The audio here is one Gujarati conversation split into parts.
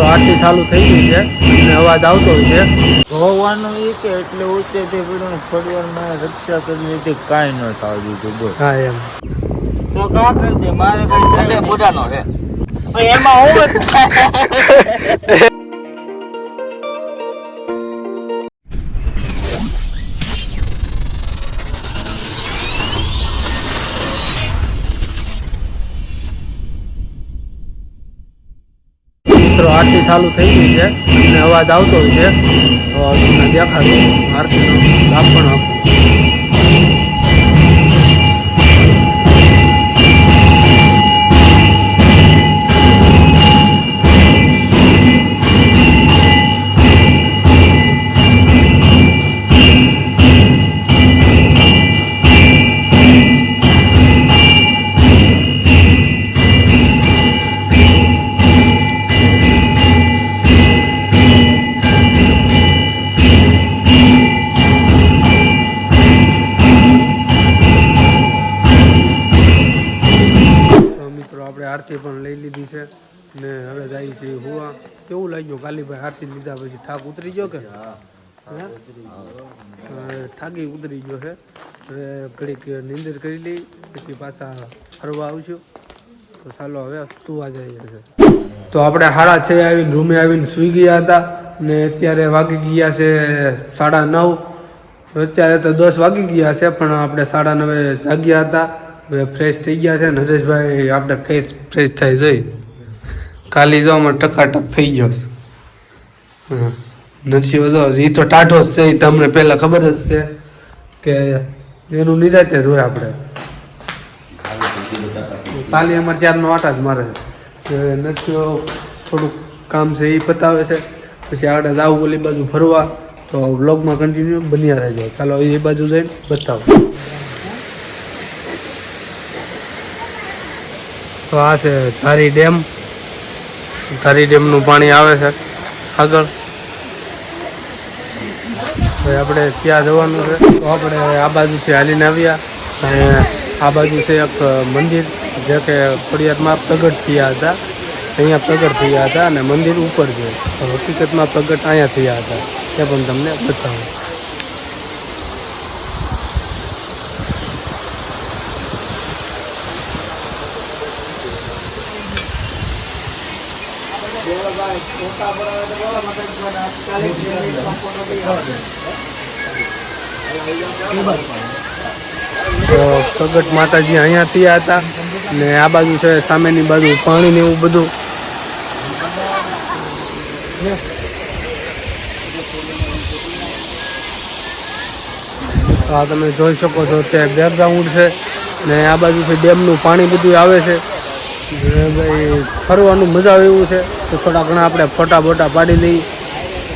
મિત્રો આરતી ચાલુ થઈ ગઈ છે અને અવાજ આવતો હોય છે. હોવાનું એ કે એટલે ઉચ્ચેથી પડ્યું થોડી વાર મેં રક્ષા કરી લીધી કાંઈ ન થાવ દીધું બોલ હા એમ. તો કા કરજે મારે કઈ બુડાનો છે. એમાં હું આરતી ચાલુ થઈ ગઈ છે. અને અવાજ આવતો હોય છે. દેખાડું. આરતીનો લાભ પણ આપું. કેવું લાગ્યું? કાલીભાઈ આરતી લીધા પછી ઠાક ઉતરી ગયો કે? ઠાકી ઉતરી ગયો. છે. હવે ઘડીક નીંદર કરી લઈ પછી પાછા ફરવા આવશું. તો ચાલો હવે સુવા જઈએ છે. તો આપણે સાડા છ આવીને રૂમે આવીને સૂઈ ગયા હતા ને અત્યારે વાગી ગયા છે સાડા નવ. અત્યારે તો દસ વાગી ગયા છે પણ આપણે સાડા નવે જાગ્યા હતા. હવે ફ્રેશ થઈ ગયા છે. નરેશભાઈ આપણે ફ્રેશ ફ્રેશ થઈ જઈ. કાલી જો અમે ટકાટક થઈ ગયો નરસિંહ જો એ તો ટાઢો જ છે એ તમને પહેલાં ખબર જ છે કે એનું નિરાતે જ હોય આપણે. કાલી અમારે ત્યારનો આટા જ મારે છે. નરસિંહ થોડુંક કામ છે એ પતાવે છે. પછી આગળ જાવું ઓલી બાજુ ફરવા, તો વ્લોગમાં કન્ટિન્યુ બન્યા રહેજો. ચાલો એ બાજુ જઈને બતાવો. તો આ છે ધારી ડેમ. ધારી ડેમનું પાણી આવે છે. આગળ. હવે આપણે ત્યાં જવાનું છે. તો આપણે આ બાજુથી હાલીને આવ્યા. અને આ બાજુ છે એક મંદિર, જે કે ખોડિયારમાં પ્રગટ થયા હતા. અહીંયા પ્રગટ થયા હતા અને મંદિર ઉપર છે. હકીકતમાં પ્રગટ અહીંયા થયા હતા. તે પણ તમને બતાવું. તો પ્રગટ માતાજી અહીંયા થયા હતા ને આ બાજુ છે, સામેની બાજુ પાણી ને એવું બધું. આ તમે જોઈ શકો છો તે બેકગ્રાઉન્ડ છે ને આ બાજુથી ડેમનું પાણી બધું આવે છે. ભાઈ ફરવાનું મજા આવે એવું છે. તો થોડા ઘણા આપણે ફોટા બોટા પાડી લઈ.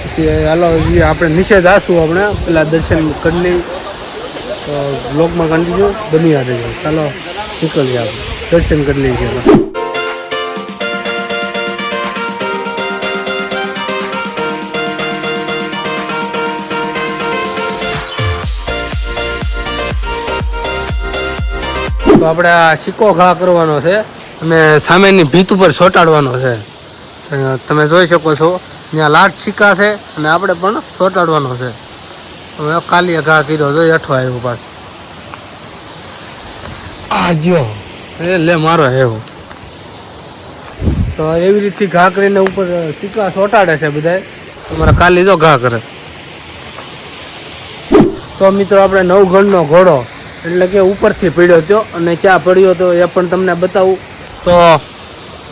પછી હાલો આપણે નીચે જાશું આપણે પેલા દર્શન કરી લઈ. તો બ્લોગમાં કન્ટિન્યુ બની આવે ચાલો, નીકળીએ આપણે. દર્શન કરી લઈએ છીએ તો આપણે આ સિક્કો ઘા કરવાનો છે. અને સામેની ભીત ઉપર ચોંટાડવાનો છે. તમે જોઈ શકો છો ત્યાં લાટ સિક્કા છે અને આપણે પણ ચોંટાડવાનો છે. હવે કાલી ઘા કર્યો તો અઠવા આવ્યો પાછો. આ ગયો. એ લે મારો એવો તો એવી રીતથી ઘા કરીને ઉપર સિક્કા ચોંટાડે છે બધા તમારા કાલી જો ઘા કરે. તો મિત્રો આપણે નવગણનો ઘોડો એટલે કે ઉપરથી પડ્યો હતો અને ક્યાં પડ્યો હતો એ પણ તમને બતાવું. તો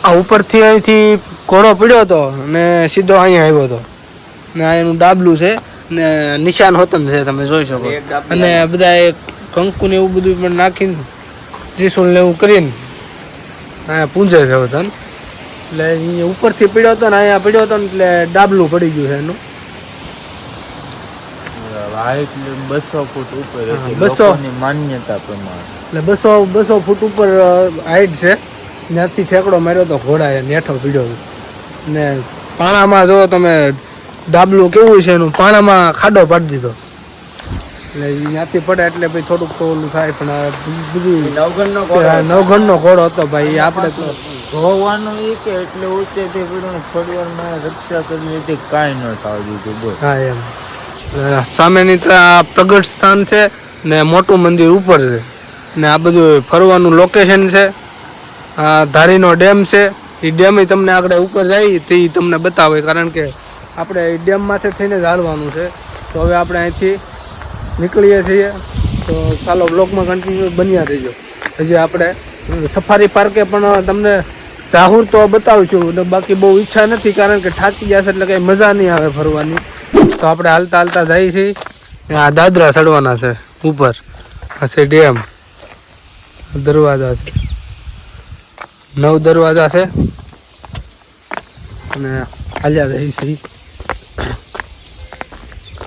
આ ઉપરથી અહીંથી ઘોડો પડ્યો હતો ને સીધો અહીંયા આવ્યો હતો. ને આ એનું ડાબલું છે ને નિશાન હોતન છે તમે જોઈ શકો. અને બધા એ કંકુ ને એવું બધું પણ નાખીને ત્રિશુલ ને એવું કરીને અહીંયા પૂંજે છે વતન એટલે અહીંયા ઉપરથી પડ્યો હતો ને અહીંયા પડ્યો હતો ને એટલે ડાબલું પડી ગયું છે એનું. બસો ફૂટ ઉપર હા, હતી 200. લોકોની માન્યતા પ્રમાણે. એટલે બસો બસો ફૂટ ઉપર હાઈટ છે. ત્યાંથી ઠેકડો માર્યો તો ઘોડાએ નેઠો પીડ્યો ને પાણામાં જો તમે ડાબલું કેવું છે એનું? પાણામાં ખાડો પાડી દીધો. એટલે ઈ ત્યાંથી પડે એટલે ભાઈ થોડુંક તો ઓલું થાય પણ બીજું નવઘણનો નવઘણનો ઘોડો હતો ભાઈ આપણે તો જોવાનું એ કે એટલે ઊંચેથી પડ્યું થોડી વાર મેં રક્ષા કરી લીધી કાંઈ ન થાવી દીધું બોલ. હા એમ. સામેની ત્યાં પ્રગટ સ્થાન છે ને મોટું મંદિર ઉપર છે. ને આ બધું ફરવાનું લોકેશન છે. ધારીનો ડેમ છે. એ ડેમ તમને આગળ ઉપર જાય તે તમને બતાવે, કારણ કે આપણે એ ડેમમાંથી થઈને જ હાલવાનું છે. તો હવે આપણે અહીંથી નીકળીએ છીએ. તો ચાલો બ્લોકમાં કન્ટિન્યુ બન્યા રહીજો. હજી આપણે સફારી પાર્કે પણ તમને રાહુલ તો બતાવું છું બાકી બહુ ઈચ્છા નથી, કારણ કે થાકી જશે એટલે કંઈ મજા નહીં આવે ફરવાની. તો આપણે હાલતા હાલતા જઈએ છીએ. આ દાદરા ચડવાના છે, ઉપર. છે ડેમ. દરવાજા છે. નવ દરવાજા છે. અને હાલ્યા રહી છે.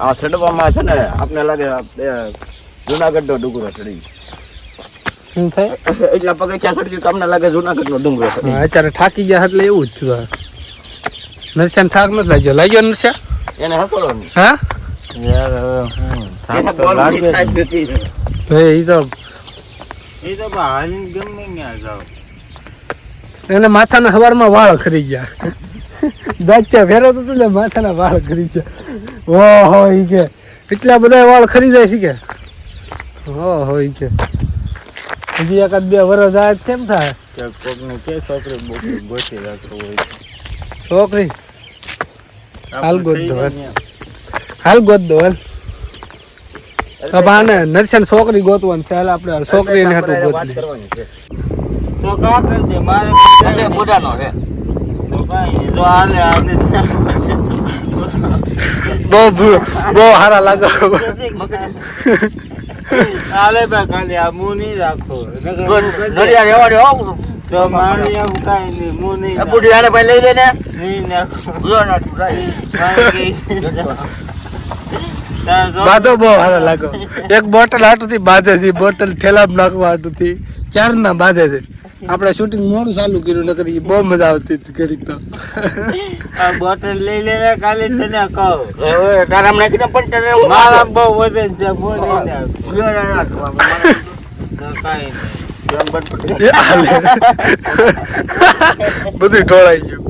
આ ચડવામાં છે ને આપને લાગે જુનાગઢ નો ડુંગરો ચડી શું થાય? એટલા પગથિયા ચડ્યું તમને લાગે જુનાગઢ નો ડુંગરો અત્યારે થાકી ગયા એટલે એવું જ થયું. નરસ્યાને થાક નથી લાગ્યો. લાગ્યો નરસ્યા એને હસડો હા? યાર તો એ તો એ તો હાલ ગમે ત્યાં જાવ એને માથાના હવારમાં વાળ ખરી ગયા. દાચ્યા ફેરો તો એટલે માથાના વાળ ખરી ગયા. ઓહો ઈ કે. એટલા બધા વાળ ખરી જાય છે કે? ઓહો ઈ કે. હજી એકાદ બે વરસ આ કેમ થાય? કે છોકરી બોકરી ગોતી રાખતો હોય. છોકરી? હાલ ગોત દો, જાય હાલ. ગોત દો હાલ ભાને નરસન છોકરી ગોતવાની છે. હાલ આપણે છોકરીને હાટું આપણે બહુ બહુ સારા લાગે. હાલે બા ખાલી આ મું નહીં રાખો નડિયા રહેવા દે હો. તો મારે આવું કાંઈ નહીં મું નહીં આને ભાઈ લઈ લે ને નહીં બાધો બહુ સારા લાગો. એક બોટલ હાટુથી બાંધે છે બોટલ થેલામાં નાખવા હાટુથી. ચાર ના બાંધે છે. આપણે શૂટિંગ મોડું ચાલુ કર્યું નકર ઈ બહુ મજા આવતી હતી ઘડીક તો. આ બોટલ લઈ લેને કાલે તને કહું. હવે તારા હમણાં કીધું પણ તને હું મારા બહુ વજન છે નાખ. બુઢો ના. બધું ઢોળાઈ ગયું.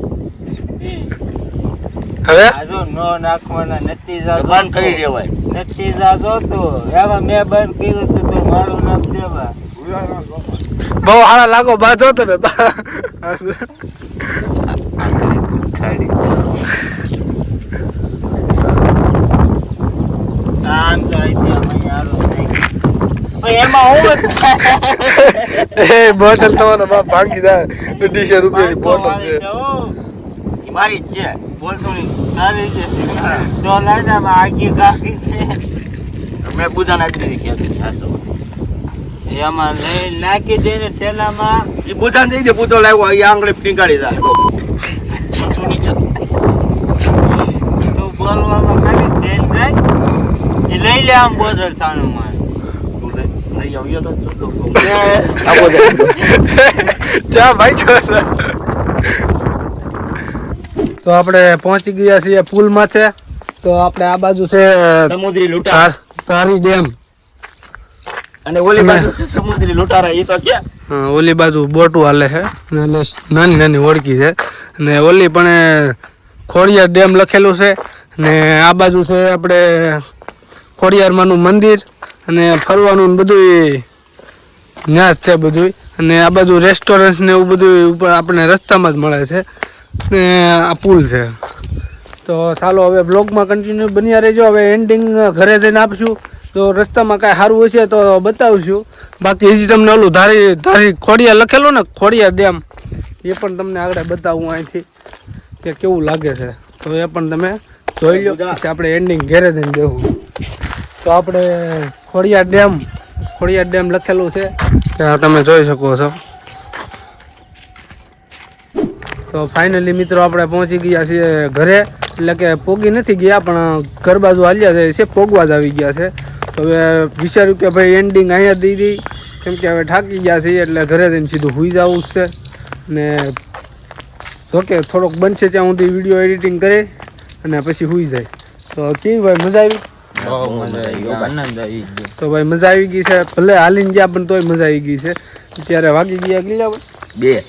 હવે? નો નાખવાના નથી જાતો બંધ કરી દેવાય. નથી જાતો તો એવા મેં બંધ કર્યું હતું તો મારું નામ દેવા. બહુ લાગો તમે હારું એમાં હું જ એ બોટલ તમારો બાપ ભાંગી જાય અઢીસો રૂપિયાની બોટલ છે. મારી જ છે બોલતો નહીં છે. તો લાઈનામાં આગી કાકી છે મેં બુધા નાખી દીધી ક્યાંથી હાસો. એમાં લઈ નાખી દઈને થેલામાં એ બુધાને દઈ દે બુધો લાવ્યો અહીં આંગળી ફીંગાડી જાય. તો બોલવામાં ખાલી તેલ જાય એ લઈ લે આમ બોતલ થાણું માં તું લઈ- આવ્યો તો. ચા ભાઈ છો. તો આપણે પહોંચી ગયા છીએ પુલ માથે. તો આપણે આ બાજુ છે સમુદ્રી લૂંટારા તાર- તારી ડેમ. અને ઓલી બાજુ છે સમુદ્રી લૂંટારા? એ તો ક્યાં ઓલી બાજુ બોટું હાલે છે. એટલે નાની નાની ઓળખી છે. ને ઓલી પણ ખોડિયાર ડેમ લખેલું છે. ને આ બાજુ છે આપણે ખોડિયારમાંનું મંદિર. અને ફરવાનું બધું ન્યાસ છે બધું અને આ બાજુ રેસ્ટોરન્ટ ને એવું બધું ઉપર આપણે રસ્તામાં જ મળે છે. ને આ પુલ છે. તો ચાલો હવે બ્લોગમાં કન્ટિન્યુ બન્યા રહેજો. હવે એન્ડિંગ ઘરે જઈને આપશું. તો રસ્તામાં કાંઈ સારું હશે તો બતાવશું બાકી હજી તમને ઓલું ધારી ધારી ખોડિયા લખેલું ને ખોડિયા ડેમ એ પણ તમને આગળ બતાવું અહીંથી કે કેવું લાગે છે. તો એ પણ તમે જોઈ લો આપણે એન્ડિંગ ઘેરે જઈને દેવું તો આપણે ખોડિયા ડેમ ખોડિયા ડેમ લખેલું છે. ત્યાં તમે જોઈ શકો છો. તો ફાઇનલી મિત્રો આપણે પહોંચી ગયા છીએ ઘરે. એટલે કે પોગી નથી ગયા પણ ઘર બાજુ હાલ્યા જાય છે પોગવા જ આવી ગયા છે. હવે વિચાર્યું કે ભાઈ એન્ડિંગ અહીંયા દઈ દઈ કેમ કે હવે થાકી ગયા છીએ એટલે ઘરે જઈને સીધું હુઈ જવું છે. ને જોકે થોડોક બનશે ત્યાં સુધી વીડિયો એડિટિંગ કરે અને પછી હુઈ જાય. તો કેવી ભાઈ મજા આવી? ગયો. તો ભાઈ મજા આવી ગઈ છે. ભલે હાલીને ગયા પણ તોય મજા આવી ગઈ છે. ત્યારે વાગી ગયા કેટલા બે.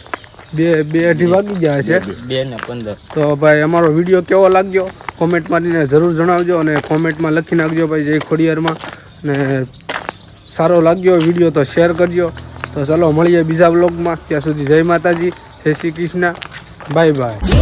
બે બે અઢી વાગી ગયા છે. બે ને પંદર. તો ભાઈ અમારો વીડિયો કેવો લાગ્યો? કોમેન્ટ મારીને જરૂર જણાવજો અને કોમેન્ટમાં લખી નાખજો ભાઈ જય ખોડિયારમાં. ને સારો લાગ્યો વીડિયો તો શેર કરજો. તો ચાલો મળીએ બીજા બ્લોગમાં ત્યાં સુધી જય માતાજી, જય શ્રી કૃષ્ણ. Bye bye.